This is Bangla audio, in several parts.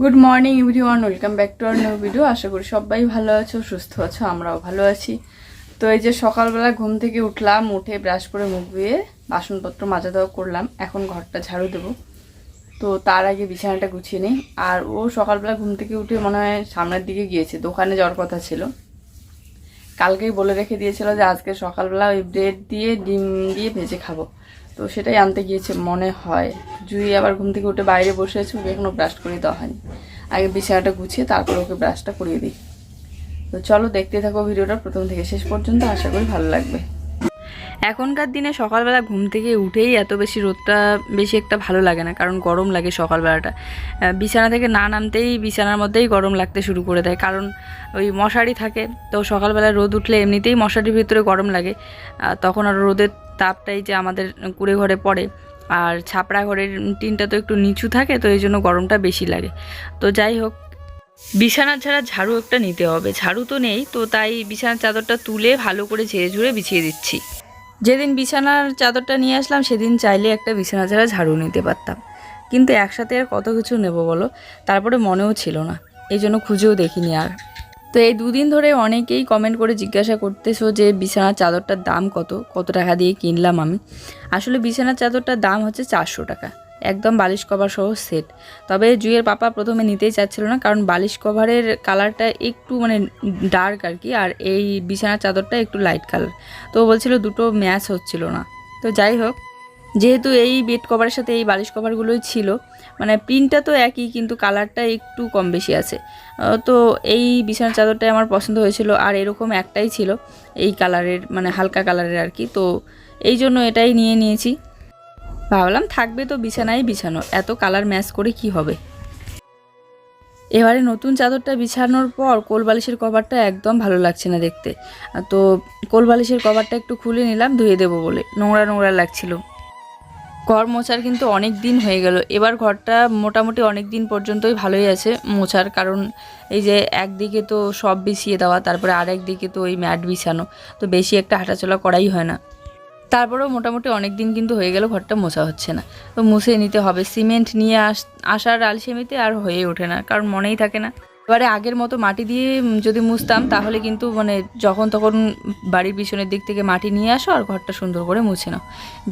Good morning everyone welcome back to our new video আশা করি সবাই ভালো আছো, সুস্থ আছো, আমরাও ভালো আছি। তো এই যে সকালবেলা ঘুম থেকে উঠলাম, উঠে ব্রাশ করে মুখ ধুয়ে বাসনপত্র মাজা দেওয়া করলাম। এখন ঘরটা ঝাড়ু দেবো। তো তার আগে বিছানাটা গুছিয়ে নিই। আর ও সকালবেলা ঘুম থেকে উঠে মনে হয় সামনের দিকে গিয়েছে, দোকানে যাওয়ার কথা ছিল। কালকেই বলে রেখে দিয়েছিল যে আজকে সকালবেলা ওই ব্রেড দিয়ে ডিম দিয়ে ভেজে খাব। তো সেটাই আনতে গিয়েছে, মনে হয়। জুই আবার ঘুম থেকে উঠে বাইরে বসে আছে, ওকে এখনও ব্রাশ করে দেওয়া হয়নি। আগে বিছানাটা গুছিয়ে তারপর ওকে ব্রাশটা করিয়ে দিই। তো চলো দেখতে থাকো ভিডিওটা, প্রথম থেকে শেষ পর্যন্ত, আশা করি ভালো লাগবে। এখনকার দিনে সকালবেলা ঘুম থেকে উঠেই এত বেশি রোদটা বেশি একটা ভালো লাগে না, কারণ গরম লাগে সকালবেলাটা। বিছানা থেকে না নামতেই বিছানার মধ্যেই গরম লাগতে শুরু করে দেয়, কারণ ওই মশারি থাকে। তো সকালবেলা রোদ উঠলে এমনিতেই মশারির ভিতরে গরম লাগে তখন আর রোদের তাপটাই যে আমাদের কুড়ে ঘরে পড়ে। আর ছাপড়া ঘরের টিনটা তো একটু নিচু থাকে, তো এই জন্য গরমটা বেশি লাগে। তো যাই হোক বিছানার ছাড়া ঝাড়ু একটা নিতে হবে। ঝাড়ু তো নেই, তো তাই বিছানার চাদরটা তুলে ভালো করে ঝেড়ে ঝুড়ে বিছিয়ে দিচ্ছি। যেদিন বিছানার চাদরটা নিয়ে আসলাম, সেদিন চাইলে একটা বিছানা ছাড়া ঝাড়ু নিতে পারতাম। কিন্তু একসাথে আর কত কিছু নেব বলো? তারপরে মনেও ছিল না। এই জন্য খুঁজেও দেখিনি আর। তো এই দুদিন ধরে অনেকেই কমেন্ট করে জিজ্ঞাসা করতেছো যে বিছানার চাদরটার দাম কত? কত টাকা দিয়ে কিনলাম আমি? আসলে বিছানার চাদরটার দাম হচ্ছে চারশো টাকা। একদম বালিশ কভার সহ সেট তবে জুয়ের পাপা প্রথমে নিতেই চাচ্ছিল না, কারণ বালিশ কভারের কালারটা একটু মানে ডার্ক আর কি আর এই বিছানার চাদরটা একটু লাইট কালার তো বলছিল দুটো ম্যাচ হচ্ছিল না। তো যাই হোক যেহেতু এই বেড কভারের সাথে এই বালিশ কভারগুলোই ছিল মানে প্রিন্টটা তো একই, কিন্তু কালারটা একটু কম বেশি আছে। তো এই বিছানার চাদরটাই আমার পছন্দ হয়েছিল, আর এরকম একটাই ছিল এই কালারের মানে হালকা কালারের আর কি। তো এই জন্য এটাই নিয়ে নিয়েছি। ভাবলাম থাকবে তো বিছানায় বিছানো, এত কালার ম্যাচ করে কি হবে? এবারে নতুন চাদরটা বিছানোর পর কোল বালিশের কভারটা একদম ভালো লাগছে না দেখতে। তো কোল বালিশের কভারটা একটু খুলে নিলাম, ধুয়ে দেবো বলে। নোংরা নোংরা লাগছিল। ঘর মোছার কিন্তু অনেক দিন হয়ে গেল। এবার ঘরটা মোটামুটি অনেক দিন পর্যন্তই ভালোই আছে মোছার, কারণ এই যে একদিকে তো সব বিছিয়ে দেওয়া, তারপরে আরেক দিকে তো ওই ম্যাট বিছানো, তো বেশি একটা হাঁটাচলা করাই হয় না। তারপরেও মোটামুটি অনেক দিন কিন্তু হয়ে গেল ঘরটা মোছা হচ্ছে না। তো মুছে নিতে হবে, সিমেন্ট নিয়ে আস, আসার আলসেমিতে আর হয়ে ওঠে না, কারণ মনেই থাকে না। এবারে আগের মতো মাটি দিয়ে যদি মুছতাম তাহলে কিন্তু মানে যখন তখন বাড়ির পিছনের দিক থেকে মাটি নিয়ে আসো আর ঘরটা সুন্দর করে মুছে নাও।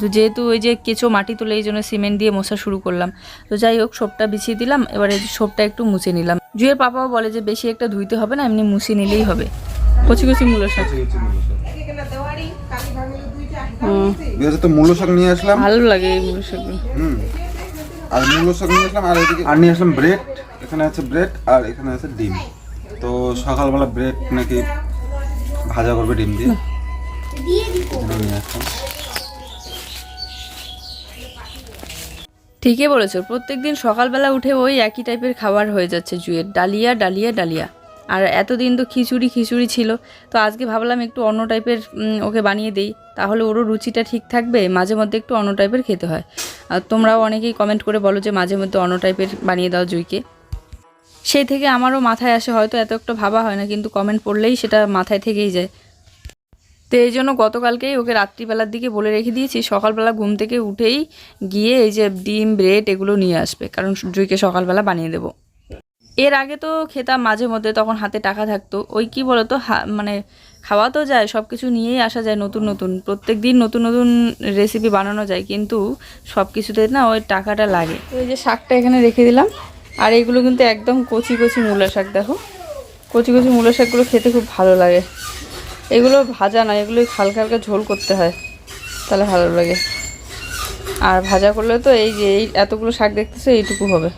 তো যেহেতু ওই যে কেঁচো মাটি তুলে এই জন্য সিমেন্ট দিয়ে মোছা শুরু করলাম তো যাই হোক সোপটা বিছিয়ে দিলাম এবারে সোপটা একটু মুছে নিলাম। জুয়ের পাপাও বলে যে বেশি একটা ধুইতে হবে না এমনি মুছে নিলেই হবে। কচি কচি মূলো শাক। তো শাক নিয়ে আসলাম। ভালো লাগে এই মূলো হুম। আর শাক নিয়ে আসলাম আর এদিকে আর নিয়ে আসলাম ব্রেড। এখানে আছে ব্রেড আর এখানে আছে ডিম। তো সকালবেলা ব্রেড নাকি ভাজা করবে ডিম দিয়ে? ঠিকই বলেছ, প্রত্যেকদিন সকালবেলা উঠে ওই একই টাইপের খাবার হয়ে যাচ্ছে জুয়ের। ডালিয়া ডালিয়া ডালিয়া। আর এতদিন তো খিচুড়ি খিচুড়ি ছিল, তো আজকে ভাবলাম একটু অন্য টাইপের ওকে বানিয়ে দেই। তাহলে ওরও রুচিটা ঠিক থাকবে, মাঝে মধ্যে একটু অন্য টাইপের খেতে হয়। আর তোমরাও অনেকেই কমেন্ট করে বলো যে মাঝে মধ্যে অন্য টাইপের বানিয়ে দাও জুইকে। সেই থেকে আমারও মাথায় আসে, হয়তো এত একটা ভাবা হয় না, কিন্তু কমেন্ট পড়লেই সেটা মাথায় থেকেই যায়। তো এই জন্য গতকালকেই ওকে রাত্রিবেলার দিকে বলে রেখে দিয়েছি, সকালবেলা ঘুম থেকে উঠেই গিয়ে এই যে ডিম, ব্রেড এগুলো নিয়ে আসবে, কারণ জুইকে সকালবেলা বানিয়ে দেবো। এর আগে তো খেতাম মাঝে মধ্যে, তখন হাতে টাকা থাকতো। ওই কি বলতো মানে খাওয়া তো যায় সব কিছু নিয়েই আসা যায় নতুন নতুন। প্রত্যেক দিন নতুন নতুন রেসিপি বানানো যায়, কিন্তু সব কিছুতে না ওই টাকাটা লাগে। ওই যে শাকটা এখানে রেখে দিলাম। আর এইগুলো কিন্তু একদম কচি কচি মূলা শাক, দেখো। কচি কচি মূলা শাকগুলো খেতে খুব ভালো লাগে। এগুলো ভাজা না, এগুলো হালকা হালকা ঝোল করতে হয়, তাহলে ভালো লাগে। আর ভাজা করলে তো এই যে, এই এতগুলো শাক দেখতেছো, এইটুকু হবে।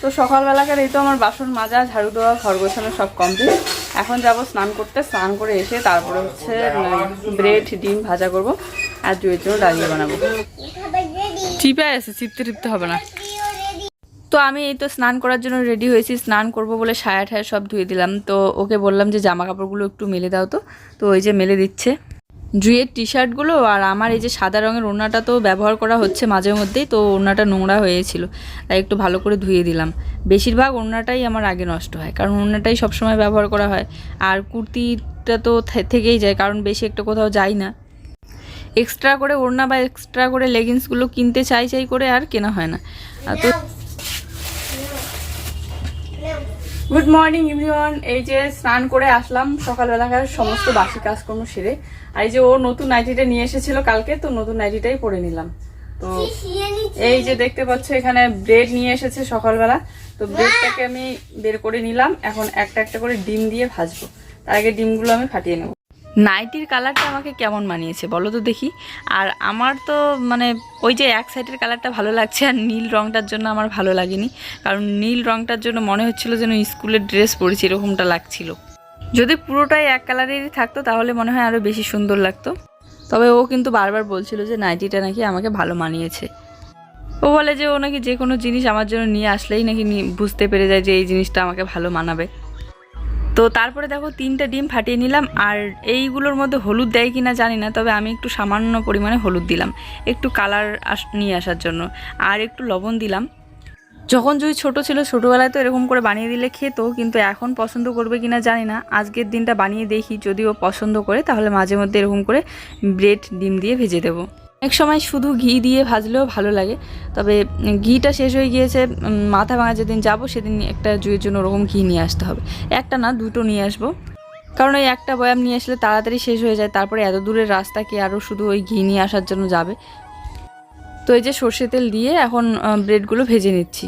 তো সকালবেলাকার এই তো আমার বাসন মাজা, ঝাড়ু দেওয়া, ঘর গোছানো সব কমপ্লিট এখন যাব স্নান করতে, স্নান করে এসে তারপরে হচ্ছে ব্রেড, ডিম ভাজা করব, আর দুয়ের জন্য ডালিয়ে বানাবো। চিপে আছে, চিপতে টিপতে হবে না। তো আমি এই তো স্নান করার জন্য রেডি হয়েছি, স্নান করব বলে সায়া ঠায়া সব ধুয়ে দিলাম। তো ওকে বললাম যে জামা কাপড়গুলো একটু মেলে দাও তো। তো ওই যে মেলে দিচ্ছে। জুয়ের টি শার্টগুলো আর আমার এই যে সাদা রঙের ওড়নাটা তো ব্যবহার করা হচ্ছে মাঝে মধ্যেই, তো ওড়নাটা নোংরা হয়েছিল। তাই একটু ভালো করে ধুয়ে দিলাম। বেশিরভাগ ওড়নাটাই আমার আগে নষ্ট হয়, কারণ ওড়নাটাই সবসময় ব্যবহার করা হয়। আর কুর্তিটা তো থেকেই যায়, কারণ বেশি একটা কোথাও যাই না। এক্সট্রা করে ওড়না বা এক্সট্রা করে লেগিংসগুলো কিনতে চাই চাই করে আর কেনা হয় না। তো গুড মর্নিং এভরিওয়ান এই যে স্নান করে আসলাম সকালবেলাকার সমস্ত বাসি কাজকর্ম সেরে। আর এই যে ও নতুন নাইটিটা নিয়ে এসেছিল কালকে তো নতুন নাইটিটাই পরে নিলাম। তো এই যে দেখতে পাচ্ছ এখানে ব্রেড নিয়ে এসেছে সকালবেলা। তো ব্রেডটাকে আমি বের করে নিলাম। এখন একটা একটা করে ডিম দিয়ে ভাজবো। তার আগে ডিমগুলো আমি ফাটিয়ে নেব। নাইটির কালারটা আমাকে কেমন মানিয়েছে বলো তো দেখি। আর আমার তো মানে ওই যে এক সাইডের কালারটা ভালো লাগছে আর নীল রংটার জন্য আমার ভালো লাগেনি। কারণ নীল রংটার জন্য মনে হচ্ছিল যেন স্কুলের ড্রেস পরেছি, এরকমটা লাগছিল। যদি পুরোটাই এক কালারেরই থাকতো, তাহলে মনে হয় আরও বেশি সুন্দর লাগতো। তবে ও কিন্তু বারবার বলছিল যে নাইটিটা নাকি আমাকে ভালো মানিয়েছে। ও বলে যে ও নাকি যে কোনো জিনিস আমার জন্য নিয়ে আসলেই নাকি বুঝতে পেরে যায় যে এই জিনিসটা আমাকে ভালো মানাবে। তো তারপরে দেখো তিনটা ডিম ফাটিয়ে নিলাম, আর এইগুলোর মধ্যে হলুদ দেয় কি না জানি না, তবে আমি একটু সামান্য পরিমাণে হলুদ দিলাম, একটু কালার আস, নিয়ে আসার জন্য, আর একটু লবণ দিলাম। যখন জুই ছোট ছিল ছোটোবেলায় তো এরকম করে বানিয়ে দিলে খেত, কিন্তু এখন পছন্দ করবে কিনা জানি না, আজকের দিনটা বানিয়ে দেখি, যদি ও পছন্দ করে, তাহলে মাঝে মধ্যে এরকম করে ব্রেড, ডিম দিয়ে ভেজে দেবো। অনেক সময় শুধু ঘি দিয়ে ভাজলেও ভালো লাগে, তবে ঘিটা শেষ হয়ে গিয়েছে মাথা ভাঙা যেদিন যাব সেদিন একটা জুয়ের জন্য ওরকম ঘি নিয়ে আসতে হবে। একটা না, দুটো নিয়ে আসব। কারণ ওই একটা বয়াম নিয়ে আসলে তাড়াতাড়ি শেষ হয়ে যায়, তারপরে এত দূরের রাস্তা কি আরও শুধু ওই ঘি নিয়ে আসার জন্য যাবে? তো এই যে সর্ষে তেল দিয়ে এখন ব্রেডগুলো ভেজে নিচ্ছি।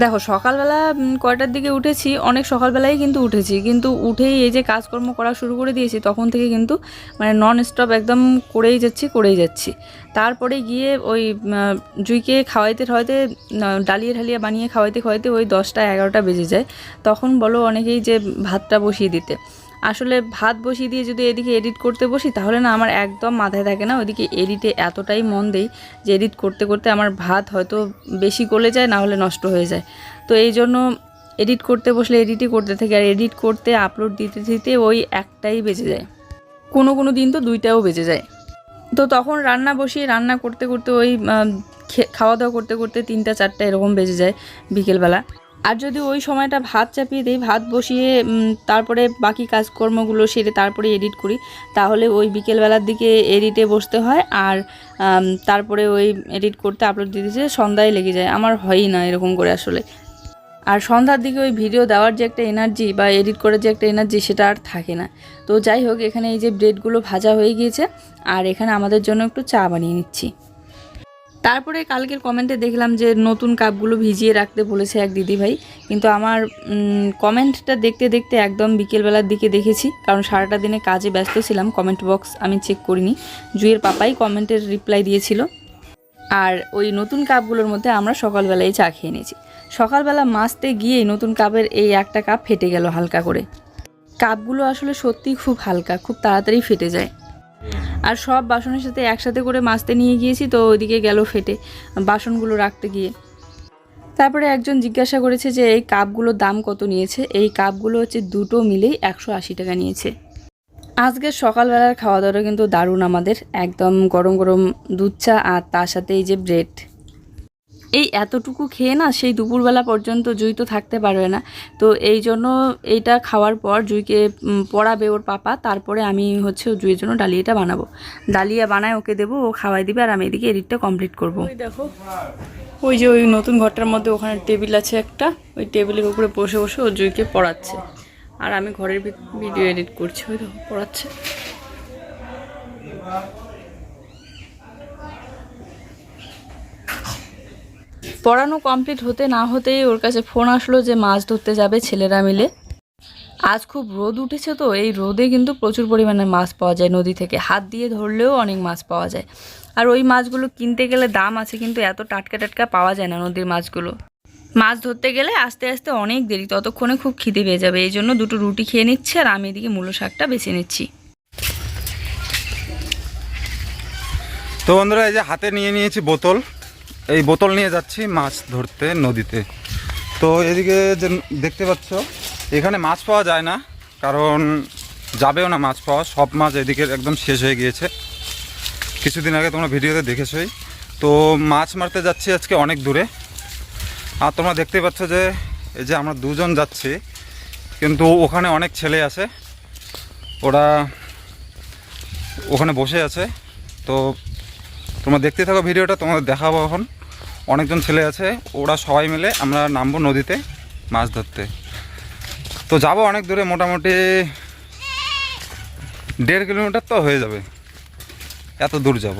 দেখো, সকালবেলা কয়টার দিকে উঠেছি? অনেক সকালবেলায় কিন্তু উঠেছি। কিন্তু উঠেই এই যে কাজকর্ম করা শুরু করে দিয়েছি, তখন থেকে কিন্তু মানে নন স্টপ একদম করেই যাচ্ছি করেই যাচ্ছি। তারপরে গিয়ে ওই জুইকে খাওয়াইতে খাওয়াইতে ডালিয়ে ঢালিয়ে বানিয়ে খাওয়াইতে খাওয়াইতে ওই দশটা এগারোটা বেজে যায়। তখন বলো অনেকেই যে ভাতটা বসিয়ে দিতে। আসলে ভাত বসিয়ে দিয়ে যদি এদিকে এডিট করতে বসি, তাহলে না আমার একদম মাথায় থাকে না ওইদিকে এডিটে এতটাই মন দেই যে এডিট করতে করতে আমার ভাত হয়তো বেশি গলে যায়, না হলে নষ্ট হয়ে যায়। তো এই জন্য এডিট করতে বসলে এডিটই করতে থাকি, আর এডিট করতে আপলোড দিতে দিতে ওই একটাই বেজে যায়। কোনো কোনো দিন তো দুইটাও বেজে যায়। তো তখন রান্না বসিয়ে রান্না করতে করতে ওই খাওয়া দাওয়া করতে করতে তিনটা চারটা এরকম বেজে যায় বিকেলবেলা। আর যদি ওই সময়টা ভাত চাপিয়ে দিই, ভাত বসিয়ে তারপরে বাকি কাজকর্মগুলো সেরে তারপরে এডিট করি, তাহলে ওই বিকেলবেলার দিকে এডিটে বসতে হয় আর তারপরে ওই এডিট করতে আপলোড দিতে যেতে সন্ধ্যায় লেগে যায়। আমার হয়ই না এরকম করে আসলে। আর সন্ধ্যার দিকে ওই ভিডিও দেওয়ার যে একটা এনার্জি বা এডিট করার যে একটা এনার্জি সেটা আর থাকে না। তো যাই হোক, এখানে এই যে ব্রেডগুলো ভাজা হয়ে গিয়েছে, আর এখানে আমাদের জন্য একটু চা বানিয়ে নিচ্ছি। তারপরে কালকের কমেন্টে দেখলাম যে নতুন কাপগুলো ভিজিয়ে রাখতে বলেছে এক দিদিভাই। কিন্তু আমার কমেন্টটা দেখতে দেখতে একদম বিকেলবেলার দিকে দেখেছি। কারণ সারাটা দিনে কাজে ব্যস্ত ছিলাম কমেন্ট বক্স আমি চেক করিনি। জুয়ের পাপাই কমেন্টের রিপ্লাই দিয়েছিল। আর ওই নতুন কাপগুলোর মধ্যে আমরা সকালবেলায় চা খেয়ে নিয়েছি। সকালবেলা মাছতে গিয়েই নতুন কাপের এই একটা কাপ ফেটে গেল হালকা করে। কাপগুলো আসলে সত্যিই খুব হালকা, খুব তাড়াতাড়ি ফেটে যায়। আর সব বাসনের সাথে একসাথে করে মাছতে নিয়ে গিয়েছি, তো ওইদিকে গেল ফেটে বাসনগুলো রাখতে গিয়ে। তারপরে একজন জিজ্ঞাসা করেছে যে, এই কাপগুলোর দাম কত নিয়েছে? এই কাপগুলো হচ্ছে দুটো মিলেই একশো আশি টাকা নিয়েছে। আজকে সকালবেলার খাওয়া দাওয়াটা কিন্তু দারুণ আমাদের, একদম গরম গরম দুধ চা আর তার সাথে এই যে ব্রেড। এই এতটুকু খেয়ে না সেই দুপুরবেলা পর্যন্ত জুই তো থাকতে পারবে না। তো এই জন্য এইটা খাওয়ার পর জুইকে পড়াবে ওর পাপা, তারপরে আমি হচ্ছে জুইয়ের জন্য ডালিয়াটা বানাবো। ডালিয়া বানায় ওকে দেবো, ও খাওয়াই দিবে আর আমি এদিকে এডিটটা কমপ্লিট করব। দেখো, ওই যে ওই নতুন ঘরটার মধ্যে ওখানে টেবিল আছে একটা, ওই টেবিলের উপরে বসে বসে ও জুইকে পড়াচ্ছে। আর আমি ঘরের ভিডিও এডিট করছি, ওই দেখো, পড়াচ্ছে। পড়ানো কমপ্লিট হতে না হতেই ওর কাছে ফোন আসলো যে মাছ ধরতে যাবে ছেলেরা মিলে। আজ খুব রোদ উঠেছে তো, এই রোদে কিন্তু প্রচুর পরিমাণে মাছ পাওয়া যায় নদী থেকে। হাত দিয়ে ধরলেও অনেক মাছ পাওয়া যায়। আর ওই মাছগুলো কিনতে গেলে দাম আছে কিন্তু এত টাটকা টাটকা পাওয়া যায় না নদীর মাছগুলো। মাছ ধরতে গেলে আস্তে আস্তে অনেক দেরি, ততক্ষণে খুব খিদে পেয়ে যাবে। এই জন্য দুটো রুটি খেয়ে নিচ্ছে আর আমি এদিকে মূলো শাকটা বেছে নিচ্ছি। তো বন্ধুরা, এই যে হাতে নিয়ে নিয়েছি বোতল। এই বোতল নিয়ে যাচ্ছি মাছ ধরতে নদীতে। তো এদিকে যে দেখতে পাচ্ছ, এখানে মাছ পাওয়া যায় না, কারণ যাবেও না মাছ পাওয়া, সব মাছ এদিকে একদম শেষ হয়ে গিয়েছে। কিছুদিন আগে তোমরা ভিডিওতে দেখেছোই। তো মাছ মারতে যাচ্ছি আজকে অনেক দূরে। আর তোমরা দেখতে পাচ্ছ যে, এই যে আমরা দুজন যাচ্ছি, কিন্তু ওখানে অনেক ছেলে আছে। ওরা ওখানে বসে আছে। তো তোমরা দেখতে থাকো ভিডিওটা, তোমাদের দেখাবো এখন। অনেকজন ছেলে আছে, ওরা সবাই মিলে আমরা নামবো নদীতে মাছ ধরতে। তো যাব অনেক দূরে, মোটামুটি দেড় কিলোমিটার তো হয়ে যাবে। এত দূর যাব।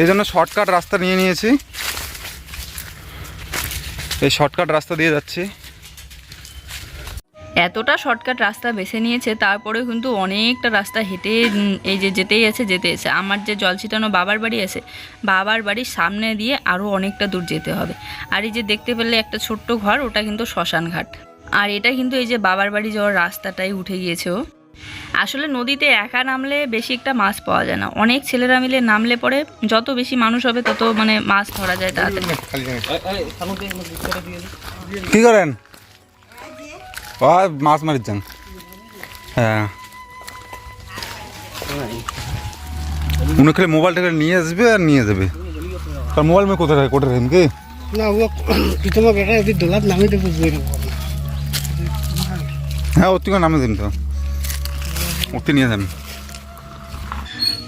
এই জন্য শর্টকাট রাস্তা নিয়ে নিয়েছি। এই শর্টকাট রাস্তা দিয়ে যাচ্ছি। এতটা শর্টকাট রাস্তা বেছে নিয়েছে, তারপরেও কিন্তু অনেকটা রাস্তা হেঁটে এই যে যেতেই আছে, যেতে আছে আমার যে জল ছিটানো বাবার বাড়ি আছে, বাবার বাড়ির সামনে দিয়ে আরও অনেকটা দূর যেতে হবে। আর এই যে দেখতে পেলে একটা ছোট্ট ঘর, ওটা কিন্তু শ্মশান ঘাট। আর এটা কিন্তু এই যে বাবার বাড়ি যাওয়ার রাস্তাটাই উঠে গিয়েছে ও। আসলে নদীতে একা নামলে বেশি একটা মাছ পাওয়া যায় না। অনেক ছেলেরা মিলে নামলে পরে যত বেশি মানুষ হবে, তত মানে মাছ ধরা যায় তাড়াতাড়ি। কি করেন? ও মাছ যান হ্যাঁ। মনে করে মোবাইলটা নিয়ে আসবে আর নিয়ে যাবে। আর মোবাইল মে কোথায় কোথায় রাখেন কি না ও প্রথমে বেটা যদি দোলাত নামি তো হ্যাঁ ওর থেকে নামে দিন তো। ওতে নিয়ে যান।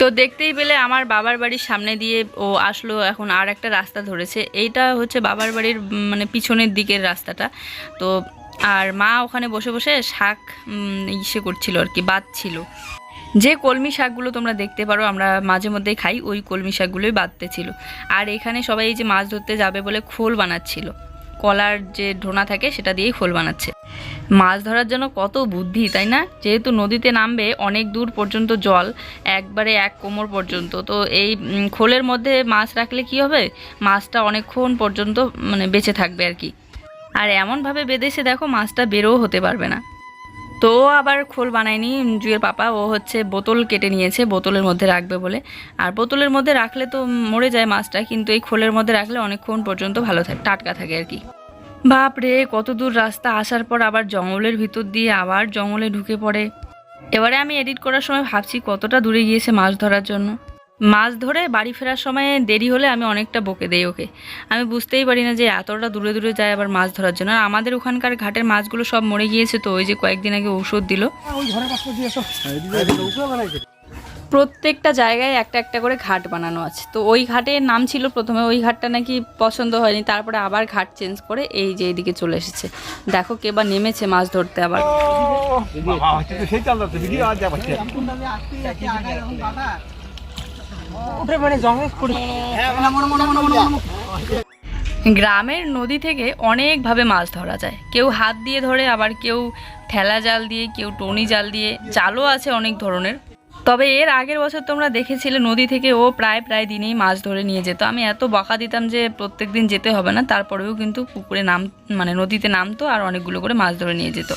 তো দেখতেই পেলে আমার বাবার বাড়ির সামনে দিয়ে ও আসলো এখন আর একটা রাস্তা ধরেছে। এইটা হচ্ছে বাবার বাড়ির মানে পিছনের দিকের রাস্তাটা। তো আর মা ওখানে বসে বসে শাক ইসে করছিল আর কি, বাঁধছিল। যে কলমি শাকগুলো তোমরা দেখতে পারো, আমরা মাঝে মধ্যে খাই, ওই কলমি শাকগুলোই বাঁধতেছিল। আর এখানে সবাই যে মাছ ধরতে যাবে বলে খোল বানাচ্ছিল। কলার যে ঢোনা থাকে, সেটা দিয়েই খোল বানাচ্ছে। মাছ ধরার জন্য কত বুদ্ধি, তাই না? যেহেতু নদীতে নামবে, অনেক দূর পর্যন্ত জল, একবারে এক কোমর পর্যন্ত। তো এই খোলের মধ্যে মাছ রাখলে কি হবে? মাছটা অনেকক্ষণ পর্যন্ত মানে বেঁচে থাকবে আর কি। আর এমনভাবে বেঁধেছে দেখো, মাছটা বেরোও হতে পারবে না। তো আবার খোল বানায়নি, জুয়ের পাপা, ও হচ্ছে বোতল কেটে নিয়েছে, বোতলের মধ্যে রাখবে বলে। আর বোতলের মধ্যে রাখলে তো মরে যায় মাছটা, কিন্তু এই খোলের মধ্যে রাখলে অনেকক্ষণ পর্যন্ত ভালো থাকে, টাটকা থাকে আর কি। বাপ রে, কত দূর রাস্তা, আসার পর আবার জঙ্গলের ভিতর দিয়ে আবার জঙ্গলে ঢুকে পড়ে। এবারে আমি এডিট করার সময় ভাবছি কতটা দূরে গিয়েছে মাছ ধরার জন্য। মাছ ধরে বাড়ি ফেরার সময় দেরি হলে আমি অনেকটা বকে দেই ওকে। আমি বুঝতেই পারি না যে এতটা দূরে দূরে যায় আবার মাছ ধরার জন্য। আর আমাদের ওখানকার ঘাটের মাছগুলো সব মরে গিয়েছে তো, ওই যে কয়েকদিন আগে ঔষধ দিল। প্রত্যেকটা জায়গায় একটা একটা করে ঘাট বানানো আছে। তো ওই ঘাটের নাম ছিল প্রথমে, ওই ঘাটটা নাকি পছন্দ হয়নি, তারপরে আবার ঘাট চেঞ্জ করে এই যে এইদিকে চলে এসেছে। দেখো কে বা নেমেছে মাছ ধরতে আবার। মানে গ্রামের নদী থেকে অনেকভাবে মাছ ধরা যায়। কেউ হাত দিয়ে ধরে, আবার কেউ ঠেলা জাল দিয়ে, কেউ টনি জাল দিয়ে। জালও আছে অনেক ধরনের। তবে এর আগের বছর তোমরা দেখেছিলে, নদী থেকে ও প্রায় প্রায় দিনেই মাছ ধরে নিয়ে যেত। আমি এত বকা দিতাম যে প্রত্যেক দিন যেতে হবে না। তারপরেও কিন্তু পুকুরে নাম মানে নদীতে নামতো আর অনেকগুলো করে মাছ ধরে নিয়ে যেত।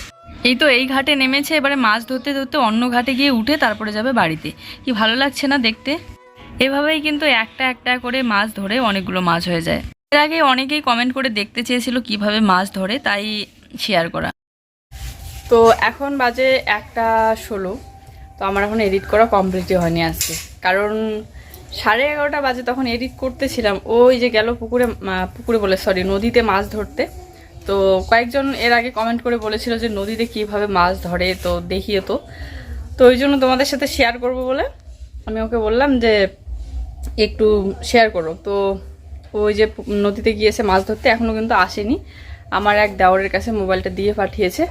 এই তো এই ঘাটে নেমেছে। এবারে মাছ ধরতে ধরতে অন্য ঘাটে গিয়ে উঠে তারপরে যাবে বাড়িতে। কি ভালো লাগছে না দেখতে? এভাবেই কিন্তু একটা একটা করে মাছ ধরে অনেকগুলো মাছ হয়ে যায়। এর আগে অনেকেই কমেন্ট করে দেখতে চেয়েছিল কীভাবে মাছ ধরে, তাই শেয়ার করা। তো এখন বাজে একটা ষোলো, তো আমার এখন এডিট করা কমপ্লিটই হয়নি আজকে। কারণ সাড়ে এগারোটা বাজে তখন এডিট করতেছিলাম, ওই যে গেল পুকুরে পুকুরে বলে সরি নদীতে মাছ ধরতে। তো কয়েকজন এর আগে কমেন্ট করে বলেছিল যে, নদীতে কীভাবে মাছ ধরে, তো দেখিয়ে তো। তো ওই জন্য তোমাদের সাথে শেয়ার করব বলে, আমি ওকে বললাম যে একটু শেয়ার করো। তো ওই যে নদীতে গিয়েছে মাছ ধরতে এখনও কিন্তু আসেনি। আমার এক দেওয়ারের কাছে মোবাইলটা দিয়ে পাঠিয়েছে।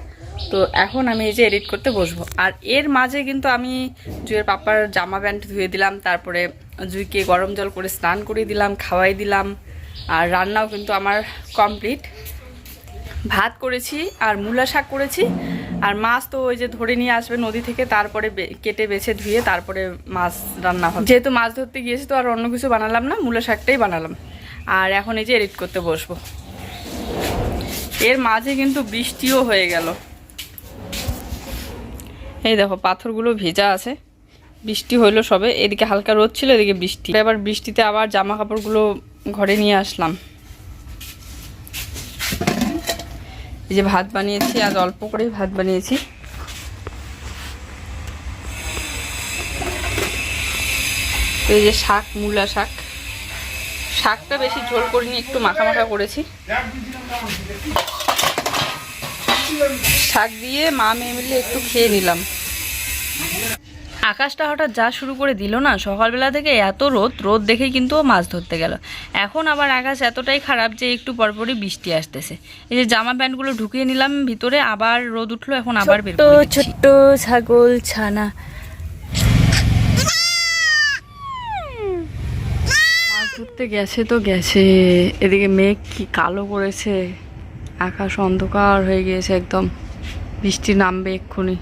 তো এখন আমি এই যে এডিট করতে বসবো। আর এর মাঝে কিন্তু আমি জুয়ের পাপার জামা প্যান্ট ধুয়ে দিলাম, তারপরে জুইকে গরম জল করে স্নান করিয়ে দিলাম, খাওয়াই দিলাম, আর রান্নাও কিন্তু আমার কমপ্লিট ভাত করেছি আর মূলা শাক করেছি। আর মাছ তো ওই যে ধরে নিয়ে আসবে নদী থেকে, তারপরে কেটে বেছে ধুয়ে তারপরে মাছ রান্না হবে। যেহেতু মাছ ধরতে গিয়েছি তো আর অন্য কিছু বানালাম না, মূলা শাকটাই বানালাম। আর এখন এই যে এডিট করতে বসবো। এর মাঝে কিন্তু বৃষ্টিও হয়ে গেল। এই দেখো, পাথরগুলো ভেজা আছে। বৃষ্টি হইল সবে, এদিকে হালকা রোদ ছিল, এদিকে বৃষ্টি। এবার বৃষ্টিতে আবার জামা কাপড়গুলো ঘরে নিয়ে আসলাম। এই যে ভাত বানিয়েছি আজ অল্প করেই ভাত বানিয়েছি। তো এই যে শাক, মূলা শাক। শাকটা বেশি ঝোল করিনি, একটু মাখা মাখা করেছি। শাক দিয়ে মা মেয়ে মিলে একটু খেয়ে নিলাম। আকাশটা হঠাৎ যা শুরু করে দিল না সকালবেলা থেকে এত রোদ রোদ দেখেই কিন্তু ও মাছ ধরতে গেল। এখন আবার আকাশ এতটাই খারাপ যে একটু পরপরই বৃষ্টি আসতেছে। এই যে জামা প্যান্টগুলো ঢুকিয়ে নিলাম ভিতরে আবার রোদ উঠল এখন আবার বের ছোট্ট ছাগল ছানা। মাছ ধরতে গেছে তো গেছে। এদিকে মেঘ কি কালো করেছে। আকাশ অন্ধকার হয়ে গিয়েছে একদম। বৃষ্টি নামবে এক্ষুনি।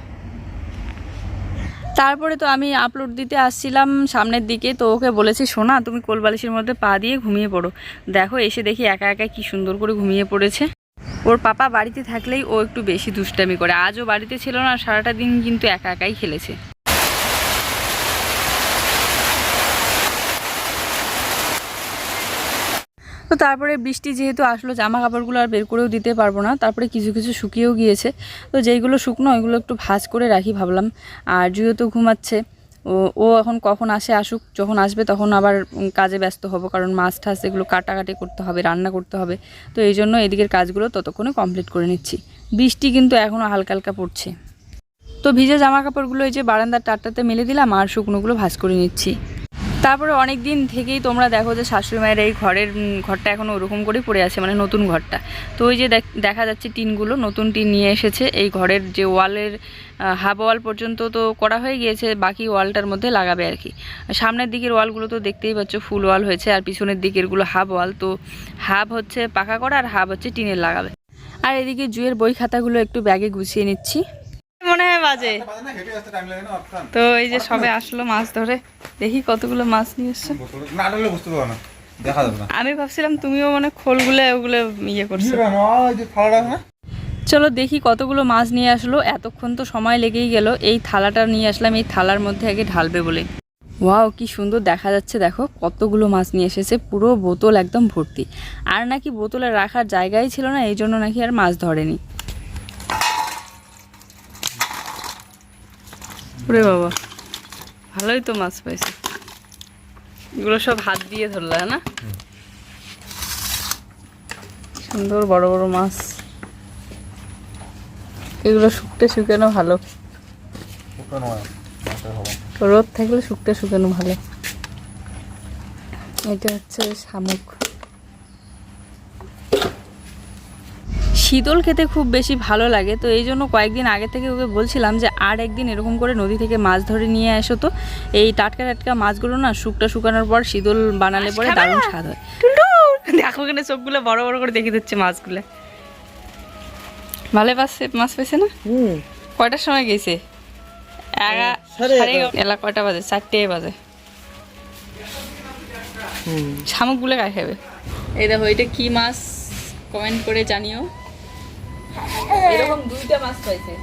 তারপরে তো আমি আপলোড দিতে আসছিলাম সামনের দিকে, তো ওকে বলেছি শোনা তুমি কোলবালিশের মধ্যে পা দিয়ে ঘুমিয়ে পড়ো। দেখো, এসে দেখি একা একা কি সুন্দর করে ঘুমিয়ে পড়েছে। ওর পাপা বাড়িতে থাকলেই ও একটু বেশি দুষ্টামি করে। আজও বাড়িতে ছিল না, সারাটা দিন কিন্তু একা একাই খেলেছে। তো তারপরে বৃষ্টি যেহেতু আসলো জামা কাপড়গুলো আর বের করেও দিতে পারব না। তারপরে কিছু কিছু শুকিয়েও গিয়েছে। তো যেইগুলো শুকনো, ওইগুলো একটু ভাজ করে রাখি ভাবলাম। আর জুয়ো তো ঘুমাচ্ছে। ও ও এখন কখন আসে আসুক, যখন আসবে তখন আবার কাজে ব্যস্ত হব। কারণ মাছ টাছ এগুলো কাটাকাটি করতে হবে, রান্না করতে হবে। তো এই জন্য এদিকের কাজগুলো ততক্ষণে কমপ্লিট করে নিচ্ছি। বৃষ্টি কিন্তু এখনও হালকা হালকা পড়ছে। তো ভিজে জামা কাপড়গুলো এই যে বারান্দার টাটটাতে মেলে দিলাম, আর শুকনোগুলো ভাজ করে নিচ্ছি। তারপরে অনেক দিন থেকেই তোমরা দেখো যে শাশুড়ি মায়ের এই ঘরের ঘরটা এখনও ওরকম করেই পড়ে আছে মানে নতুন ঘরটা। তো ওই যে দেখ- দেখা যাচ্ছে টিনগুলো, নতুন টিন নিয়ে এসেছে। এই ঘরের যে ওয়ালের হাফ ওয়াল পর্যন্ত তো করা হয়ে গিয়েছে, বাকি ওয়ালটার মধ্যে লাগাবে আর কি। সামনের দিকের ওয়ালগুলো তো দেখতেই পাচ্ছ ফুল ওয়াল হয়েছে, আর পিছনের দিকেরগুলো হাফ ওয়াল। তো হাফ হচ্ছে পাকা করা আর হাফ হচ্ছে টিনের লাগাবে। আর এদিকে জুয়ের বই খাতাগুলো একটু ব্যাগে গুছিয়ে নিচ্ছি। মনে হয় বাজে। তো এই যে সবে আসলো মাছ ধরে দেখি কতগুলো মাছ নিয়ে এসছে। আমি ভাবছিলাম তুমিও মানে খোলগুলো ওগুলো ইয়ে করছ। ওই যে থালাটা আছে না? চলো দেখি কতগুলো মাছ নিয়ে আসলো এতক্ষণ তো সময় লেগেই গেল এই থালাটা নিয়ে আসলাম এই থালার মধ্যে আগে ঢালবে বলে। ওয়াও কি সুন্দর দেখা যাচ্ছে দেখো কতগুলো মাছ নিয়ে এসেছে পুরো বোতল একদম ভর্তি। আর নাকি বোতলে রাখার জায়গাই ছিল না এই জন্য নাকি আর মাছ ধরেনি। ওরে বাবা। ভালোই তো মাছ পাইছে। এগুলো সব হাত দিয়ে ধরলা না? সুন্দর বড় বড় মাছ। এগুলো শুকতে শুকানো ভালো। রোদ থাকলে শুকতে শুকানো ভালো। এটা হচ্ছে শামুক। শীতল খেতে খুব বেশি ভালো লাগে তো এই জন্য কয়েকদিন আগে থেকে ওকে বলছিলাম যে আর একদিন এরকম করে নদী থেকে মাছ ধরে নিয়ে এসো তো। এই টাটকা টাটকা মাছগুলো না শুকটা শুকানোর পর শীতল বানালে পরে দারুণ স্বাদ হয়। দেখো এখানে চোখগুলো বড় বড় করে দেখে দিচ্ছে মাছগুলো। ভালো পাচ্ছে মাছ পেয়েছে না? কয়টার সময় গেছে? এলা কয়টা বাজে? চারটে বাজে। শামুকগুলো কায় খাবে? এই দেখো এটা কি মাছ? কমেন্ট করে জানিও। এরকম দুইটা মাছ পাইছে।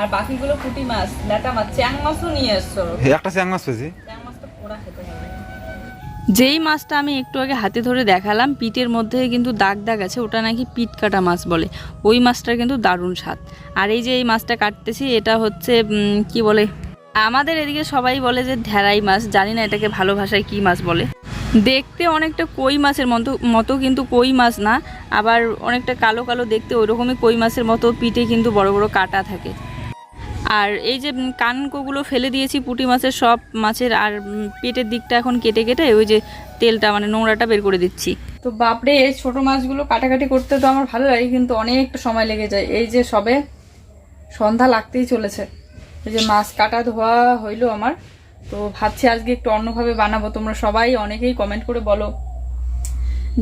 আর বাকিগুলো পুঁটি মাছ লেটা মাছ চ্যাং মাছও নিয়ে এসছো একটা চ্যাং মাছ পেয়েছি চ্যাং মাছ পোড়া খেতে হবে। যেই মাছটা আমি একটু আগে হাতে ধরে দেখালাম পিঠের মধ্যে কিন্তু দাগ দাগ আছে ওটা নাকি পিট কাটা মাছ বলে। ওই মাছটার কিন্তু দারুণ স্বাদ। আর এই যে এই মাছটা কাটতেছি এটা হচ্ছে কি বলে? আমাদের এদিকে সবাই বলে যে ঢেরাই মাছ জানি না এটাকে ভালো ভাষায় কি মাছ বলে। দেখতে অনেকটা কই মাছের মতো মতো কিন্তু কই মাছ না, আবার অনেকটা কালো কালো দেখতে ওইরকমই কই মাছের মতো, পিঠে কিন্তু বড় বড় কাটা থাকে। আর এই যে কানকোগুলো ফেলে দিয়েছি, পুঁটি মাছের সব মাছের, আর পেটের দিকটা এখন কেটে কেটে ওই যে তেলটা মানে নোংরাটা বের করে দিচ্ছি। তো বাপরে এই ছোটো মাছগুলো কাটাকাটি করতে তো আমার ভালো লাগে, কিন্তু অনেকটা সময় লেগে যায়। এই যে সবে সন্ধ্যা লাগতেই চলেছে। এই যে মাছ কাটা ধোয়া হইল আমার। তো ভাবছি আজকে একটু অন্যভাবে বানাবো। তোমরা সবাই অনেকেই কমেন্ট করে বলো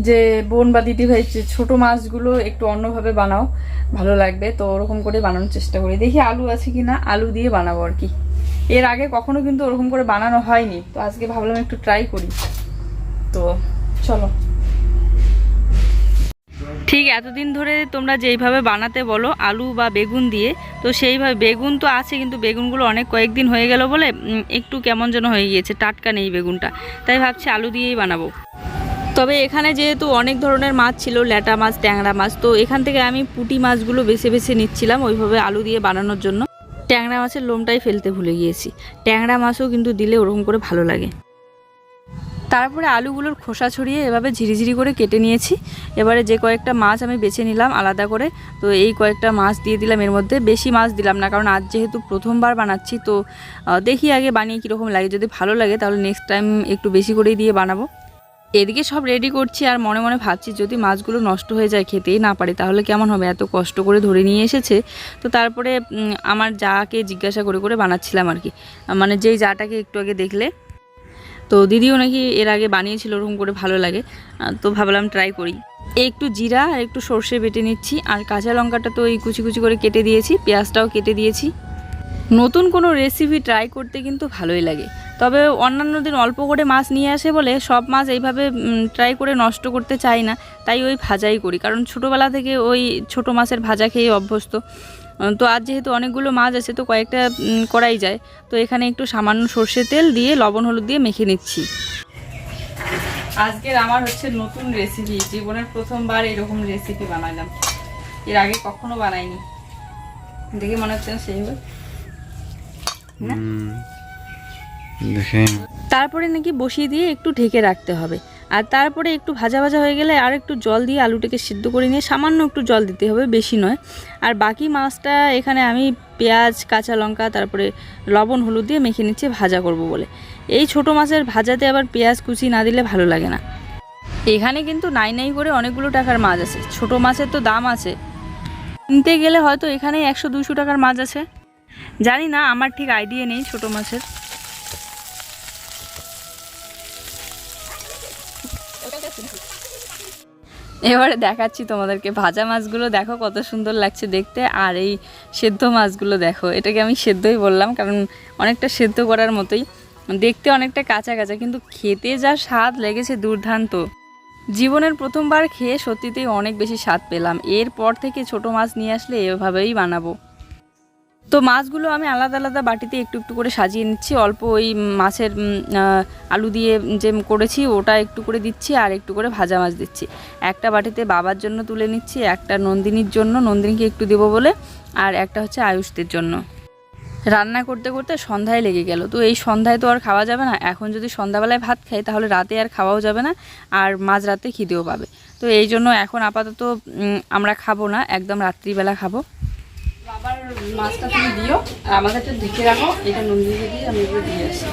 যে, বোন বা দিদি ভাই ছোটো মাছগুলো একটু অন্যভাবে বানাও, ভালো লাগবে। তো ওরকম করে বানানোর চেষ্টা করি। দেখি আলু আছে কি না আলু দিয়ে বানাবো আর কি। এর আগে কখনো কিন্তু ওরকম করে বানানো হয়নি। তো আজকে ভাবলাম একটু ট্রাই করি। তো চলো। ঠিক এতদিন ধরে তোমরা যেইভাবে বানাতে বলো, আলু বা বেগুন দিয়ে, তো সেইভাবে, বেগুন তো আছে কিন্তু বেগুনগুলো অনেক কয়েকদিন হয়ে গেল বলে একটু কেমন যেন হয়ে গিয়েছে, টাটকা নেই বেগুনটা। তাই ভাবছি আলু দিয়েই বানাবো। তবে এখানে যেহেতু অনেক ধরনের মাছ ছিল, ল্যাটা মাছ, ট্যাংরা মাছ, তো এখান থেকে আমি পুঁটি মাছগুলো বেছে বেছে নিচ্ছিলাম ওইভাবে আলু দিয়ে বানানোর জন্য। ট্যাংরা মাছের লোমটাই ফেলতে ভুলে গিয়েছি। ট্যাংরা মাছও কিন্তু দিলে ওরকম করে ভালো লাগে। তারপরে আলুগুলোর খোসা ছড়িয়ে এভাবে ঝিরিঝিরি করে কেটে নিয়েছি। এবারে যে কয়েকটা মাছ আমি বেছে নিলাম আলাদা করে, তো এই কয়েকটা মাছ দিয়ে দিলাম। এর মধ্যে বেশি মাছ দিলাম না, কারণ আজ যেহেতু প্রথমবার বানাচ্ছি, তো দেখি আগে বানিয়ে কীরকম লাগে। যদি ভালো লাগে তাহলে নেক্সট টাইম একটু বেশি করেই দিয়ে বানাবো। এদিকে সব রেডি করছি আর মনে মনে ভাবছি যদি মাছগুলো নষ্ট হয়ে যায় খেতেই না পারি, তাহলে কেমন হবে? এত কষ্ট করে ধরে নিয়ে এসেছে। তো তারপরে আমার যাকে জিজ্ঞাসা করে করে বানাচ্ছিলাম আর কি। মানে যেই যাটাকে একটু আগে দেখলে তো দিদিও নাকি এর আগে বানিয়েছিল, ওরকম করে ভালো লাগে। তো ভাবলাম ট্রাই করি। একটু জিরা আর একটু সর্ষে বেটে নিচ্ছি, আর কাঁচা লঙ্কাটা তো এই কুচি কুচি করে কেটে দিয়েছি, পেঁয়াজটাও কেটে দিয়েছি। নতুন কোনো রেসিপি ট্রাই করতে কিন্তু ভালোই লাগে। তবে অন্যান্য দিন অল্প করে মাছ নিয়ে আসে বলে সব মাছ এইভাবে ট্রাই করে নষ্ট করতে চাই না, তাই ওই ভাজাই করি। কারণ ছোটোবেলা থেকে ওই ছোট মাছের ভাজা খেয়ে অভ্যস্ত। তো আজ যেহেতু অনেকগুলো মাছ আছে তো কয়েকটা করাই যায়। তো এখানে একটু সামান্য সর্ষে তেল দিয়ে লবণ হলুদ দিয়ে মেখে নিচ্ছি। আজকের আমার হচ্ছে নতুন রেসিপি জীবনের প্রথমবার এরকম রেসিপি বানালাম। এর আগে কখনো বানাইনি। দেখে মনে হচ্ছে না সেই হবে। তারপরে নাকি বসিয়ে দিয়ে একটু ঢেকে রাখতে হবে। আর তারপরে একটু ভাজা ভাজা হয়ে গেলে আর একটু জল দিয়ে আলুটাকে সিদ্ধ করে নিয়ে সামান্য একটু জল দিতে হবে, বেশি নয়। আর বাকি মাছটা এখানে আমি পেঁয়াজ, কাঁচা লঙ্কা, তারপরে লবণ, হলুদ দিয়ে মেখে নিচ্ছি, ভাজা করব বলে। এই ছোট মাছের ভাজাতে আবার পেঁয়াজ কুচি না দিলে ভালো লাগে না। এখানে কিন্তু নাই নাই করে অনেকগুলো টাকার মাছ আছে। ছোট মাছের তো দাম আছে। কিনতে গেলে হয়তো এখানে একশো দুশো টাকার মাছ আছে। জানি না, আমার ঠিক আইডিয়া নেই ছোট মাছের। এবারে দেখাচ্ছি তোমাদেরকে। ভাজা মাছগুলো দেখো কত সুন্দর লাগছে দেখতে, আর এই সেদ্ধ মাছগুলো দেখো। এটাকে আমি সেদ্ধই বললাম, কারণ অনেকটা সেদ্ধ করার মতোই। দেখতে অনেকটা কাঁচা কাঁচা, কিন্তু খেতে যা স্বাদ লেগেছে দুর্ধান্ত জীবনের প্রথমবার খেয়ে সত্যিতেই অনেক বেশি স্বাদ পেলাম। এরপর থেকে ছোট মাছ নিয়ে আসলে এভাবেই বানাবো। তো মাছগুলো আমি আলাদা আলাদা বাটিতে একটু একটু করে সাজিয়ে নিচ্ছি। অল্প ওই মাছের আলু দিয়ে যে করেছি, ওটা একটু করে দিচ্ছি আর একটু করে ভাজা মাছ দিচ্ছি। একটা বাটিতে বাবার জন্য তুলে নিচ্ছি, একটা নন্দিনীর জন্য, নন্দিনীকে একটু দেবো বলে, আর একটা হচ্ছে আয়ুষদের জন্য। রান্না করতে করতে সন্ধ্যায় লেগে গেল। তো এই সন্ধ্যায় তো আর খাওয়া যাবে না। এখন যদি সন্ধ্যাবেলায় ভাত খাই, তাহলে রাতে আর খাওয়াও যাবে না, আর মাঝ রাতে খিদেও পাবে। তো এই জন্য এখন আপাতত আমরা খাব না, একদম রাত্রিবেলা খাব। মাছটা তুমি দিও আর আমাদেরটা ঢেকে রাখো এটা নন্দিনীকে দিয়ে আমি এগুলো দিয়ে আসি।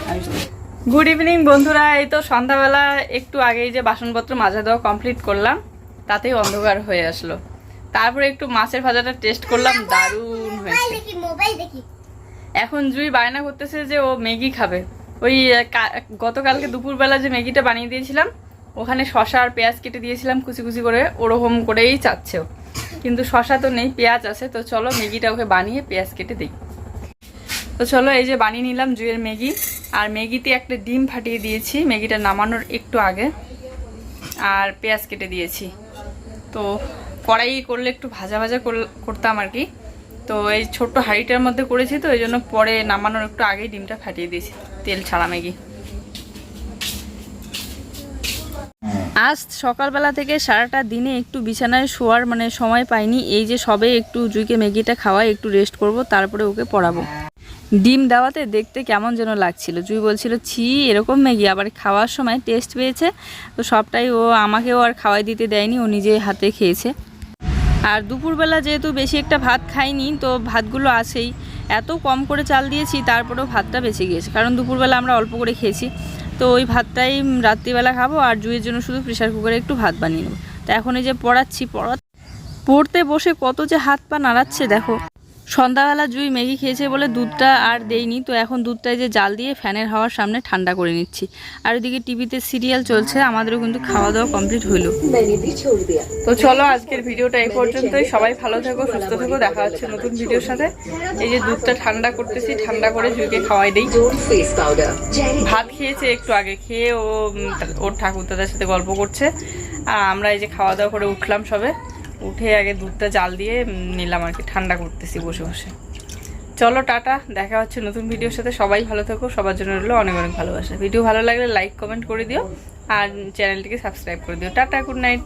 গুড ইভিনিং বন্ধুরা। এই তো সন্ধ্যাবেলা একটু আগেই যে বাসনপত্র মাজা দেওয়া কমপ্লিট করলাম তাতেই অন্ধকার হয়ে আসলো। তারপরে একটু মাছের ভাজাটা টেস্ট করলাম দারুণ হয়েছে। দেখি মোবাইল দেখি। এখন জুই বায়না করতেছে যে ও ম্যাগি খাবে। ওই গতকালকে দুপুরবেলা যে ম্যাগিটা বানিয়ে দিয়েছিলাম ওখানে শশা আর পেঁয়াজ কেটে দিয়েছিলাম কুচি কুচি করে ওরকম করেই চাচ্ছে ও। কিন্তু শশা তো নেই, পেঁয়াজ আছে, তো চলো ম্যাগিটা ওকে বানিয়ে পেঁয়াজ কেটে দিই। তো চলো এই যে বানিয়ে নিলাম জুয়ের ম্যাগি, আর ম্যাগিতে একটা ডিম ফাটিয়ে দিয়েছি, ম্যাগিটা নামানোর একটু আগে, আর পেঁয়াজ কেটে দিয়েছি। তো কড়াই করলে একটু ভাজা ভাজা করতাম আর কি। তো এই ছোট্ট হাঁড়িটার মধ্যে করেছি তো, এই জন্য পরে নামানোর একটু আগেই ডিমটা ফাটিয়ে দিয়েছি, তেল ছাড়া ম্যাগি। আজ সকালবেলা থেকে সারাটা দিনে একটু বিছানায় শোয়ার মানে সময় পাইনি। এই যে সবে একটু জুইকে, ম্যাগিটা খাওয়াই, একটু রেস্ট করব, তারপরে ওকে পড়াবো। ডিম দেওয়াতে দেখতে কেমন যেন লাগছিল। জুই বলছিল, ছি, এরকম ম্যাগি। আবার খাওয়ার সময় টেস্ট পেয়েছে। তো সবটাই ও আমাকেও আর খাওয়াই দিতে দেয়নি, ও নিজে হাতে খেয়েছে। আর দুপুরবেলা যেহেতু বেশি একটা ভাত খাইনি, তো ভাতগুলো আসেই এত কম করে চাল দিয়েছি, তারপরেও ভাতটা বেঁচে গিয়েছে। কারণ দুপুরবেলা আমরা অল্প করে খেয়েছি। তো ওই ভাতটাই রাত্রিবেলা খাব আর জুয়ের জন্য শুধু প্রেশার কুকারে একটু ভাত বানিয়ে নেব। তো এখন এই যে পড়াচ্ছি পড়া পড়তে বসে কত যে হাত পা নাড়াচ্ছে, দেখো। সন্ধ্যাবেলা জুই ম্যাগি খেয়েছে বলে দুধটা আর দেইনি, তো এখন দুধটাই যে জাল দিয়ে ফ্যানের হাওয়ার সামনে ঠান্ডা করে নিচ্ছি। আর ওইদিকে টিভিতে সিরিয়াল চলছে, আমাদেরও কিন্তু খাওয়া দাওয়া কমপ্লিট হইল। তো চলো আজকের ভিডিওটা এই পর্যন্তই। সবাই ভালো থাকো, সুস্থ থাকো, দেখা হচ্ছে নতুন ভিডিওর সাথে। এই যে দুধটা ঠান্ডা করতেছি, ঠান্ডা করে জুইকে খাওয়াই দিই। ভাত খেয়েছে একটু আগে, খেয়ে ও ওর ঠাকুর দাদার সাথে গল্প করছে। আর আমরা এই যে খাওয়া দাওয়া করে উঠলাম সবে। উঠে আগে দুধটা জাল দিয়ে নিলাম আর কি, ঠান্ডা করতেছি বসে বসে। চলো, টাটা, দেখা হচ্ছে নতুন ভিডিওর সাথে। সবাই ভালো থাকো, সবার জন্য রইল অনেক অনেক ভালোবাসা। ভিডিও ভালো লাগলে লাইক, কমেন্ট করে দিও আর চ্যানেলটিকে সাবস্ক্রাইব করে দিও। Tata, good night.